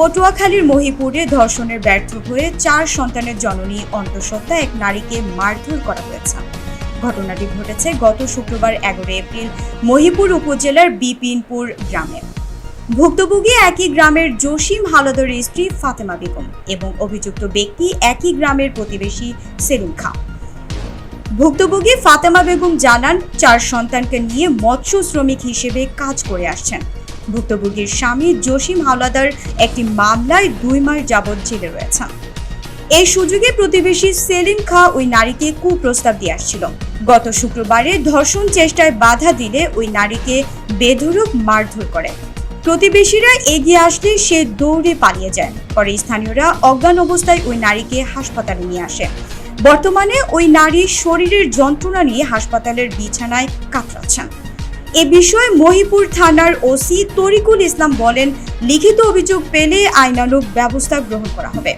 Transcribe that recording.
পটুয়াখালীর মহিপুরে ধর্ষণের ব্যর্থ হয়ে চার সন্তানের জননী অন্তঃসত্ত্বা এক নারীকে মারধর করা হয়েছে। ঘটনাটি ঘটেছে গত শুক্রবার এগারো এপ্রিল মহিপুর উপজেলার বিপিনপুর গ্রামে। ভুক্তভোগী একই গ্রামের জসিম হালাদারের স্ত্রী ফাতেমা বেগম এবং অভিযুক্ত ব্যক্তি একই গ্রামের প্রতিবেশী সেলিম খাঁ। ভুক্তভোগী ফাতেমা বেগম জানান, চার সন্তানকে নিয়ে মৎস্য শ্রমিক হিসেবে কাজ করে আসছেন। ভুক্তভোগীর স্বামী জসিম হাওলাদার একটি মামলায় দুই মাস যাবৎ জেলে রয়েছেন এই সুযোগে প্রতিবেশী সেলিম খা ওই নারীকে কুপ্রস্তাব দিয়ে আসছিল। গত শুক্রবারে ধর্ষণ চেষ্টায় বাধা দিলে ওই নারীকে বেধরক মারধর করে। প্রতিবেশীরা এগিয়ে আসলে সে দৌড়ে পালিয়ে যায়। পরে স্থানীয়রা অজ্ঞান অবস্থায় ওই নারীকে হাসপাতালে নিয়ে আসে। বর্তমানে ওই নারী শরীরের যন্ত্রণা নিয়ে হাসপাতালের বিছানায় কাতরাচ্ছেন। এ বিষয়ে মহিপুর থানার ওসি তরিকুল ইসলাম বলেন, লিখিত অভিযোগ পেলে আইনানুগ ব্যবস্থা গ্রহণ করা হবে।